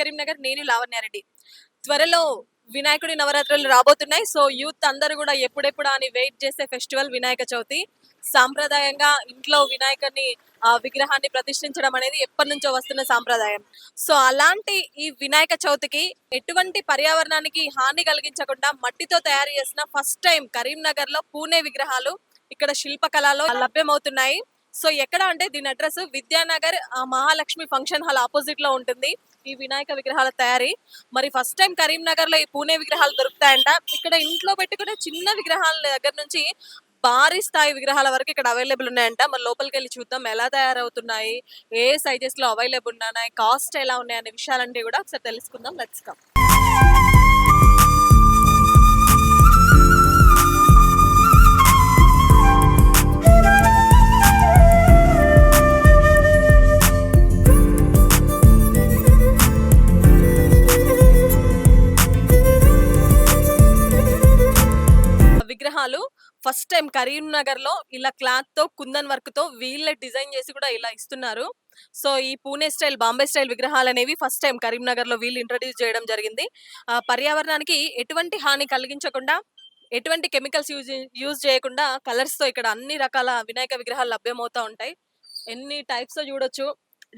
కరీంనగర్. నేను లావణ్యారెడ్డి త్వరలో వినాయకుడి నవరాత్రులు రాబోతున్నాయి. సో యూత్ అందరూ కూడా ఎప్పుడెప్పుడు అని వెయిట్ చేసే ఫెస్టివల్ వినాయక చవితి. సాంప్రదాయంగా ఇంట్లో వినాయకుడిని ఆ విగ్రహాన్ని ప్రతిష్ఠించడం అనేది ఎప్పటి నుంచో వస్తున్న సాంప్రదాయం. సో అలాంటి ఈ వినాయక చవితికి ఎటువంటి పర్యావరణానికి హాని కలిగించకుండా మట్టితో తయారు చేసిన ఫస్ట్ టైం కరీంనగర్లో పూణే విగ్రహాలు ఇక్కడ శిల్పకళలో లభ్యమవుతున్నాయి. సో ఎక్కడ అంటే దీని address Vidyanagar Mahalakshmi function hall ఆపోజిట్లో ఉంటుంది. ఈ వినాయక విగ్రహాల తయారీ. మరి ఫస్ట్ టైం కరీంనగర్లో ఈ పూణే విగ్రహాలు దొరుకుతాయంట. ఇక్కడ ఇంట్లో పెట్టుకునే చిన్న విగ్రహాల దగ్గర నుంచి భారీ స్థాయి విగ్రహాల వరకు ఇక్కడ అవైలబుల్ ఉన్నాయంట. మరి లోపలికి వెళ్ళి చూద్దాం ఎలా తయారవుతున్నాయి ఏ సైజెస్లో అవైలబుల్ ఉన్నాయి కాస్ట్ ఎలా ఉన్నాయి అనే విషయాలన్నీ కూడా ఒకసారి తెలుసుకుందాం. Let's come. కరీంనగర్లో ఇలా క్లాత్తో కుందన్ వర్క్తో వీళ్ళే డిజైన్ చేసి కూడా ఇలా ఇస్తున్నారు. సో ఈ పూణే స్టైల్ బాంబే స్టైల్ విగ్రహాలు అనేవి ఫస్ట్ టైం కరీంనగర్లో వీళ్ళు ఇంట్రడ్యూస్ చేయడం జరిగింది. పర్యావరణానికి ఎటువంటి హాని కలిగించకుండా ఎటువంటి కెమికల్స్ యూజ్ యూజ్ చేయకుండా కలర్స్తో ఇక్కడ అన్ని రకాల వినాయక విగ్రహాలు లభ్యమవుతా ఉంటాయి. ఎన్ని టైప్స్ చూడొచ్చు.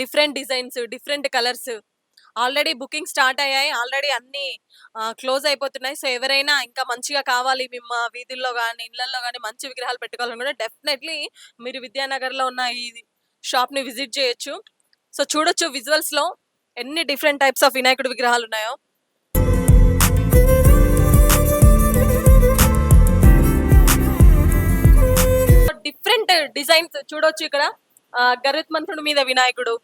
Different designs different colours. Already booking start అయ్యాయి. ఆల్రెడీ అన్ని క్లోజ్ అయిపోతున్నాయి. సో ఎవరైనా ఇంకా మంచిగా కావాలి మేము వీధుల్లో కానీ ఇళ్ళలో కానీ మంచి విగ్రహాలు పెట్టుకోవాలనుకుంటే డెఫినెట్లీ మీరు విద్యానగర్లో ఉన్న ఈ షాప్ని విజిట్ చేయొచ్చు. సో చూడొచ్చు విజువల్స్లో ఎన్ని డిఫరెంట్ టైప్స్ ఆఫ్ వినాయకుడు విగ్రహాలు ఉన్నాయో. డిఫరెంట్ డిజైన్స్ చూడొచ్చు ఇక్కడ. ఆ, గరుత్మంతుడి మీద వినాయకుడు.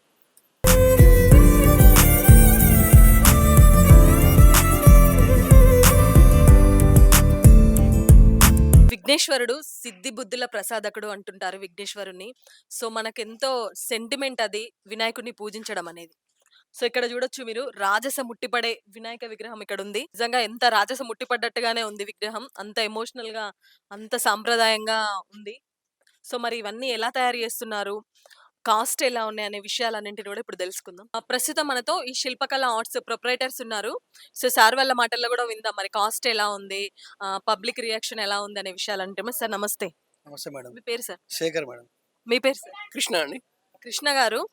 విఘ్నేశ్వరుడు సిద్ధి బుద్ధుల ప్రసాదకుడు అంటుంటారు విఘ్నేశ్వరుణ్ణి. సో మనకెంతో సెంటిమెంట్ అది వినాయకుడిని పూజించడం అనేది. సో ఇక్కడ చూడొచ్చు మీరు రాజస ముట్టిపడే వినాయక విగ్రహం ఇక్కడ ఉంది నిజంగా ఎంత రాజస ముట్టిపడ్డట్టుగానే ఉంది విగ్రహం. అంత ఎమోషనల్గా అంత సాంప్రదాయంగా ఉంది. సో మరి ఇవన్నీ ఎలా తయారు చేస్తున్నారు? కాస్ట్ ఎలా ఉన్నాయి అనే విషయాలన్నింటిని కూడా ఇప్పుడు తెలుసుకుందాం. ఆ, ప్రస్తుతం మనతో ఈ శిల్పకళ ఆర్ట్స్ ప్రొపరేటర్స్ ఉన్నారు. సో సార్ వాళ్ళ మాటల్లో కూడా విందాం. మరి కాస్ట్ ఎలా ఉంది? పబ్లిక్ రియాక్షన్ ఎలా ఉంది అనే విషయాలంటే సార్ నమస్తే. నమస్తే మేడం. మీ పేరు సార్? శేఖర్ మేడం. మీ పేరు సార్? కృష్ణ అండి. కృష్ణ గారు.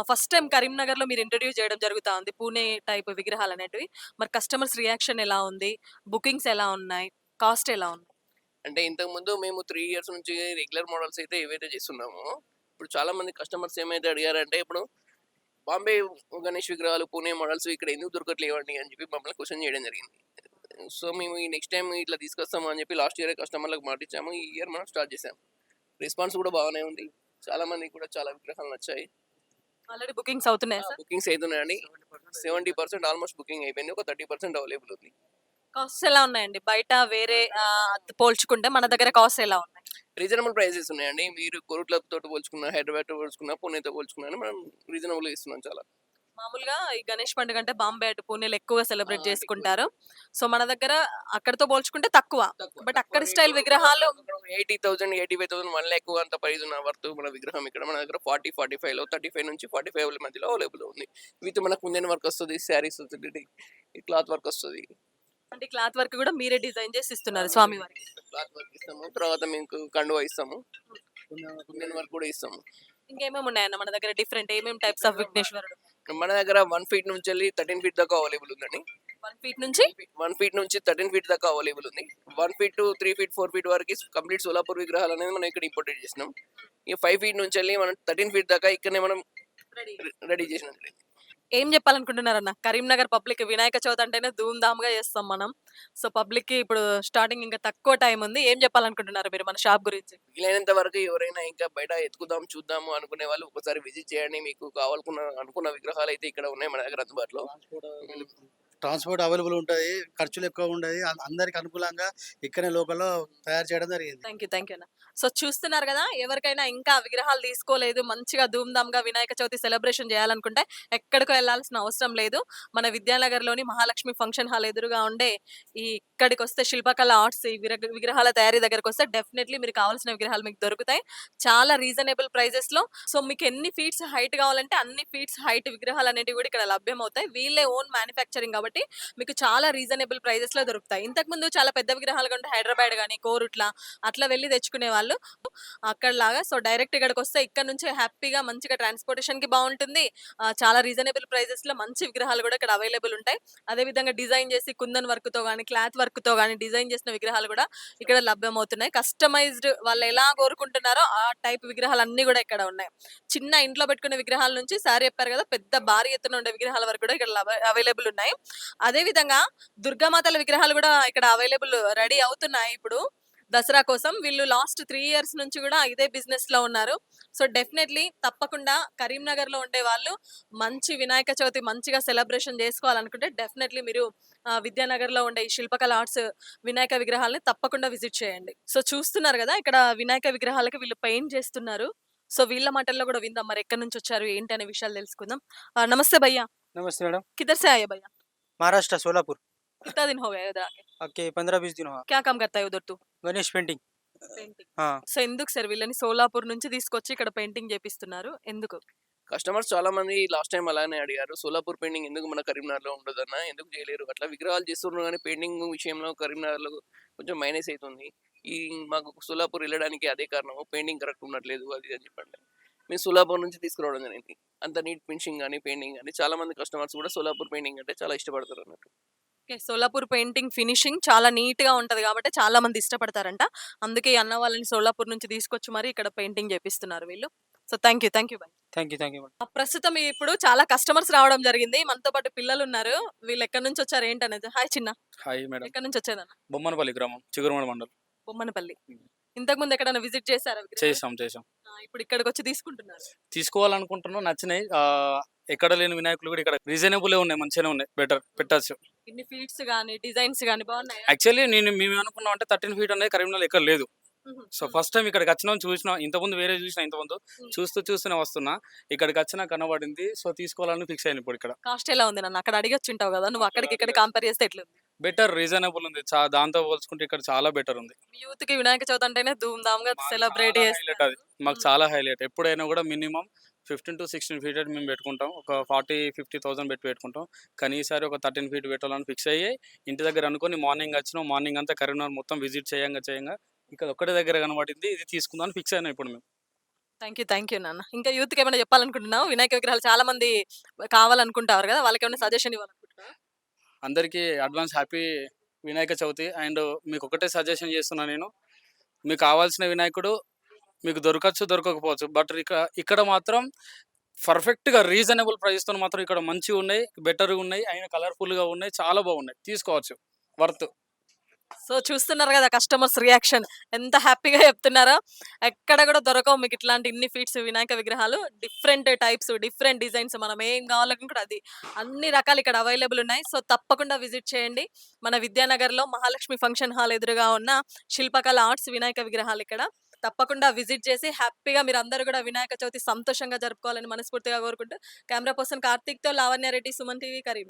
ఫస్ట్ టైం కరీంనగర్లో మీరు ఇంట్రడ్యూస్ చేయడం జరుగుతా ఉంది. పూణే టైప్ విగ్రహాలు అనేటివి. మరి కస్టమర్స్ రియాక్షన్ ఎలా ఉంది? బుకింగ్స్ ఎలా ఉన్నాయి? కాస్ట్ ఎలా ఉంది? అంటే ఇంతకు ముందు మేము త్రీ ఇయర్స్ నుంచి రెగ్యులర్ మోడల్స్ అయితే ఏవైతే చేస్తున్నామో ఇప్పుడు చాలా మంది కస్టమర్స్ ఏమైతే అడిగారంటే ఇప్పుడు బాంబే గణేష్ విగ్రహాలు పూణే మోడల్స్ ఇక్కడ ఎందుకు దొరకట్లేవండి అని చెప్పి మమ్మల్ని క్వశ్చన్ చేయడం జరిగింది. సో మేము ఈ నెక్స్ట్ టైం ఇట్లా తీసుకొస్తాము అని చెప్పి లాస్ట్ ఇయర్ కస్టమర్లకు మాట ఇచ్చాము ఈ ఇయర్ మనం స్టార్ట్ చేసాం. రెస్పాన్స్ కూడా బాగానే ఉంది. చాలా మందికి కూడా చాలా విగ్రహాలు నచ్చాయి. ఆల్రెడీ బుకింగ్స్ అవుతున్నాయి సార్? బుకింగ్స్ అవుతున్నాయండి. సెవెంటీ పర్సెంట్ ఆల్మోస్ట్ బుకింగ్ అయిపోయింది. ఒక థర్టీ పర్సెంట్ అవైలబుల్ ఉంది. కాస్ట్ ఎలా ఉన్నాయండి? బయట వేరే పోల్చుకుంటే మన దగ్గర కాస్ట్ ఎలా ఉన్నాయి? రీజనబుల్ ప్రైసెస్ ఉన్నాయండి. మీరు కోరుట్లతో పోల్చుకున్నా హైదరాబాద్తో పోల్చుకున్నా పూణేతో పోల్చుకున్నా మనం రీజనబుల్ ఇస్తున్నాం చాలా. మామూలుగా ఈ గణేష్ పండుగ అంటే బాంబే అటు పూణేలో ఎక్కువగా సెలబ్రేట్ చేసుకుంటారు. సో మన దగ్గర అక్కడతో పోల్చుకుంటే తక్కువ. బట్ అక్కడి స్టైల్ విగ్రహాలు eighty thousand eighty five thousand one lakh అంత ప్రైస్ ఉన్న వర్త్ మన విగ్రహం ఇక్కడ మన దగ్గర ఫార్టీ ఫార్టీ ఫైవ్లో థర్టీ ఫైవ్ నుంచి ఫార్టీ ఫైవ్ మధ్యలో అవైలబుల్ ఉంది. విత్ మనకు కుందన్ వర్క్ వస్తుంది శారీస్ వస్తుంది క్లాత్ వర్క్ వస్తుంది. అంటే క్లాత్ వర్క్ కూడా మీరే డిజైన్ చేసి ఇస్తున్నారు స్వామి వారికి. క్లాత్ వర్క్ ఇస్తాము. తర్వాత మీకు కండువా ఇస్తాము. కుందన్ వర్క్ కూడా ఇస్తాము. ఇంకేమేమి ఉన్నాయన్న మన దగ్గర? డిఫరెంట్ ఏమేమి టైప్స్ ఆఫ్ విఘ్నేశ్వరుడు? మన దగ్గర వన్ ఫీట్ నుంచి వెళ్ళి థర్టీన్ ఫీట్ దాకా అవైలబుల్ ఉందండి. వన్ ఫీట్ నుంచి? వన్ ఫీట్ నుంచి థర్టీన్ ఫీట్ దాకా అవైలబుల్ ఉంది. One feet to three feet four feet వరకు కంప్లీట్ సోలాపూర్ విగ్రహాలు అనేది మనం ఇక్కడ ఇంపోర్టెడ్ చేసినాం. ఇక ఫైవ్ ఫీట్ నుంచి వెళ్ళి మనం థర్టీన్ ఫీట్ దాకా ఇక్కడనే మనం రెడీ చేసినాం. ఏం చెప్పాలనుకుంటున్నారన్న? కరీంనగర్ పబ్లిక్ వినాయక చవితి అంటేనే ధూమ్ ధామ్గా చేస్తాం మనం. సో పబ్లిక్కి ఇప్పుడు స్టార్టింగ్ ఇంకా తక్కువ టైం ఉంది. ఏం చెప్పాలనుకుంటున్నారు మీరు మన షాప్ గురించి? వీలైనంత వరకు ఎవరైనా ఇంకా బయట ఎత్తుకుదాం చూద్దాము అనుకునే వాళ్ళు ఒకసారి విజిట్ చేయండి. మీకు కావాలనుకున్న అనుకున్న విగ్రహాలు అయితే ఇక్కడ ఉన్నాయి మన దగ్గర అందుబాటులో. ట్రాన్స్‌పోర్ట్ అవైలబుల్ ఉంటుంది ఖర్చులు ఎక్కువ ఉండయి. అందరికి అనుకూలంగా ఇక్కడనే లోకల్‌లో తయారు చేయడం జరిగింది. Thank you. Thank you so చూస్తున్నారు కదా ఎవరికైనా ఇంకా విగ్రహాలు తీసుకోలేదు, మంచిగా ధూమ్‌ధామ్‌గా వినాయక చవితి సెలబ్రేషన్ చేయాలనుకుంటే ఎక్కడికో వెళ్ళాల్సిన అవసరం లేదు. మన విద్యానగర్‌లోని మహాలక్ష్మి ఫంక్షన్ హాల్ ఎదురుగా ఉండే ఈ ఇక్కడికి వస్తే శిల్పకళ ఆర్ట్స్ ఈ విగ్రహాల తయారీ దగ్గరకొస్తే డెఫినెట్లీ మీరు కావాల్సిన విగ్రహాలు మీకు దొరుకుతాయి. చాలా రీజనబుల్ ప్రైజెస్‌లో సో మీకు ఎన్ని ఫీట్స్ హైట్ కావాలంటే అన్ని ఫీట్స్ హైట్ విగ్రహాలు అనేవి కూడా ఇక్కడ లభ్యమవుతాయి. వీళ్ళే ఓన్ మ్యానుఫ్యాక్చరింగ్ కాబట్టి మీకు చాలా రీజనబుల్ ప్రైజెస్‌లో దొరుకుతాయి. ఇంతకుముందు చాలా పెద్ద విగ్రహాలుగా ఉంటే హైదరాబాద్ కానీ కోరుట్ల అట్లా వెళ్ళి తెచ్చుకునే వాళ్ళు అక్కడలాగా సో డైరెక్ట్ ఇక్కడికొస్తే ఇక్కడ నుంచి హ్యాపీగా మంచిగా ట్రాన్స్‌పోర్టేషన్‌కి కి బాగుంటుంది చాలా రీజనబుల్ ప్రైజెస్‌లో మంచి విగ్రహాలు కూడా ఇక్కడ అవైలబుల్ ఉంటాయి. అదే విధంగా డిజైన్ చేసి కుందన్ వర్క్‌తో కానీ క్లాత్ వర్క్‌తో కానీ డిజైన్ చేసిన విగ్రహాలు కూడా ఇక్కడ లభ్యమవుతున్నాయి. కస్టమైజ్డ్ వాళ్ళు ఎలా కోరుకుంటున్నారో ఆ టైప్ విగ్రహాలు అన్ని కూడా ఇక్కడ ఉన్నాయి. చిన్న ఇంట్లో పెట్టుకునే విగ్రహాల నుంచి సార్ చెప్పారు కదా పెద్ద భారీ ఎత్తున ఉండే విగ్రహాల వరకు కూడా ఇక్కడ అవైలబుల్ ఉన్నాయి. అదేవిధంగా దుర్గామాతల విగ్రహాలు కూడా ఇక్కడ అవైలబుల్ రెడీ అవుతున్నాయి ఇప్పుడు. దసరా కోసం వీళ్ళు లాస్ట్ త్రీ ఇయర్స్ నుంచి కూడా ఇదే బిజినెస్లో ఉన్నారు. సో డెఫినెట్లీ తప్పకుండా కరీంనగర్లో ఉండే వాళ్ళు మంచి వినాయక చవితి మంచిగా సెలబ్రేషన్ చేసుకోవాలనుకుంటే డెఫినెట్లీ మీరు విద్యానగర్లో ఉండే ఈ శిల్పకళ ఆర్ట్స్ వినాయక విగ్రహాలని తప్పకుండా విజిట్ చేయండి. సో చూస్తున్నారు కదా ఇక్కడ వినాయక విగ్రహాలకి వీళ్ళు పెయింట్ చేస్తున్నారు. సో వీళ్ళ మాటల్లో కూడా విందాం. మరి ఎక్కడి నుంచి వచ్చారు? ఏంటి అనే విషయాలు తెలుసుకుందాం. నమస్తే భయ్యా. నమస్తే మేడం. కిదర్ అయ్యా భయ్యా. महाराष्ट्र सोलापुर कितना दिन हो गया इधर आके? आपके पंद्रह बीस दिन हुआ क्या काम करता है उधर तू? Ganesh painting painting. हाँ సో ఎందుకు సార్ వీళ్ళని సోలాపూర్ నుంచి తీసుకొచ్చి ఇక్కడ పెయింటింగ్ చేపిస్తున్నారు? ఎందుకు? కస్టమర్స్ చాలా మంది లాస్ట్ టైం అలానే అడిగారు. సోలాపూర్ పెయింటింగ్ ఎందుకు మన కరీంనగర్‌లో ఉండదన్న? ఎందుకు చేయలేరు? అట్లా విగ్రహాలు చేస్తున్నారు గానీ పెయింటింగ్ విషయంలో కరీంనగర్‌లో కొంచెం మైనస్ అయితుంది. ఈ మాకు సోలాపూర్ ఎళ్ళడానికి అదే కారణము. పెయింటింగ్ కరెక్ట్ ఉండట్లేదు అది ఇది అని చెప్పండి. మేము సోలాపూర్ నుంచి తీసుకురావడం కానీ అంత నీట్ ఫినిషింగ్ కానీ పెయింటింగ్ కానీ చాలా మంది కస్టమర్స్ కూడా సోలాపూర్ పెయింటింగ్ అంటే చాలా ఇష్టపడతారు అన్నట్టు. ఓకే. సోలాపూర్ పెయింటింగ్ ఫినిషింగ్ చాలా నీట్గా ఉంటది కాబట్టి చాలా మంది ఇష్టపడతారంట. అందుకే అన్న వాళ్ళని సోలాపూర్ నుంచి తీసుకొచ్చి మరి ఇక్కడ పెయింటింగ్ చేపిస్తున్నారు వీళ్ళు. So thank you thank you bye. Thank you thank you ప్రస్తుతం ఇప్పుడు చాలా కస్టమర్స్ రావడం జరిగింది. మనతో పాటు పిల్లలు ఉన్నారు వీళ్ళు ఎక్కడి నుంచి వచ్చారు ఏంటనేది? హాయ్ చిన్న. Hi madam. ఎక్కడి నుంచి వచ్చారు బొమ్మనపల్లి గ్రామం చిగురుమల మండలం. బొమ్మనపల్లి. ఇంతకు ముందు ఎక్కడైనా విజిట్ చేసారా విగ్రహాలు? చేసాం చేసాం ఆ! ఇప్పుడు ఇక్కడికొచ్చి తీసుకుంటున్నారు. తీసుకోవాలనుకుంటున్నాం నచ్చినాయి ఆ, ఎక్కడ లేని వినాయకులు కూడా ఇక్కడ రీజనబుల్ ఉన్నాయి మంచిగానే ఉన్నాయి బెటర్ పెట్టచ్చు ఇన్ని ఫీట్స్ గాని, డిజైన్స్ గాని బాగున్నాయా? యాక్చువల్లీ నేను మేము అనుకున్నాం అంటే థర్టీన్ ఫీట్ అనేది కరీంనగర్ ఎక్కడ లేదు. సో ఫస్ట్ టైం ఇక్కడికి వచ్చినాం చూసినా ఇంతకుముందు వేరే చూసిన ఇంతకుముందు. చూస్తూ చూస్తూనే వస్తున్నా ఇక్కడికి వచ్చినా కనబడింది సో తీసుకోవాలని ఫిక్స్ అయ్యాను ఇప్పుడు ఇక్కడ కాస్ట్ ఎలా ఉంది నన్ను? అక్కడ అడిగొచ్చుంటావు కదా! నువ్వు అక్కడికి ఇక్కడ కంపేర్ చేస్తే ఎట్లుంది? బెటర్ రీజనబుల్ ఉంది చా దాంతో పోల్చుకుంటే ఇక్కడ చాలా బెటర్ ఉంది యూత్‌కి వినాయక చవితి అంటేనే ధూమ్ ధామ్‌గా మాకు సెలబ్రేట్ చేస్తారు. అది మాకు. చాలా హైలైట్ ఎప్పుడైనా కూడా minimum fifteen to sixteen feet మేము పెట్టుకుంటాం ఒక ఫార్టీ ఫిఫ్టీ థౌసండ్ పెట్టి పెట్టుకుంటాం కానీ ఈసారి ఒక థర్టీన్ ఫీట్ పెట్టాలని ఫిక్స్ అయ్యి ఇంటి దగ్గర అనుకొని మార్నింగ్ వచ్చినాం మార్నింగ్ అంతా కరీంనగర్ మొత్తం విజిట్ చేయంగా చేయంగా ఇక్కడ ఒక్కటే దగ్గర కనబడింది ఇది తీసుకుందాం ఫిక్స్ అయినా ఇప్పుడు మేము థ్యాంక్ యూ. థ్యాంక్ యూ నాన్న. ఇంకా యూత్‌కి ఏమైనా చెప్పాలనుకుంటున్నావా? వినాయక విగ్రహాలు చాలా మంది కావాలనుకుంటారు కదా! వాళ్ళకేమైనా సజెషన్ ఇవ్వాలనుకుంటున్నావా? అందరికీ advance happy Vinayaka Chavithi. And మీకు ఒకటే సజెషన్ చేస్తున్నా నేను. మీకు కావాల్సిన వినాయకుడు మీకు దొరకచ్చు దొరకకపోవచ్చు. బట్ ఇక్కడ ఇక్కడ మాత్రం పర్ఫెక్ట్గా రీజనబుల్ ప్రైస్తో మాత్రం ఇక్కడ మంచిగా ఉన్నాయి బెటర్గా ఉన్నాయి అయినా కలర్ఫుల్గా ఉన్నాయి చాలా బాగున్నాయి. తీసుకోవచ్చు. వర్త్. సో చూస్తున్నారు కదా కస్టమర్స్ రియాక్షన్. ఎంత హ్యాపీగా చెప్తున్నారో. ఎక్కడ కూడా దొరకవు మీకు ఇట్లాంటి ఇన్ని ఫీట్స్ వినాయక విగ్రహాలు. డిఫరెంట్ టైప్స్ డిఫరెంట్ డిజైన్స్ మనం ఏం కావాలనుకుంటే అది. అన్ని రకాలు ఇక్కడ అవైలబుల్ ఉన్నాయి. సో తప్పకుండా విజిట్ చేయండి. మన విద్యానగర్లో మహాలక్ష్మి ఫంక్షన్ హాల్ ఎదురుగా ఉన్న శిల్పకళ ఆర్ట్స్ వినాయక విగ్రహాలు ఇక్కడ. తప్పకుండా విజిట్ చేసి హ్యాపీగా మీరు అందరూ కూడా వినాయక చవితి సంతోషంగా జరుపుకోవాలని మనస్ఫూర్తిగా కోరుకుంటూ. కెమెరా పర్సన్ కార్తీక్తో లావణ్య రెడ్డి సుమన్ టీవీ కరీం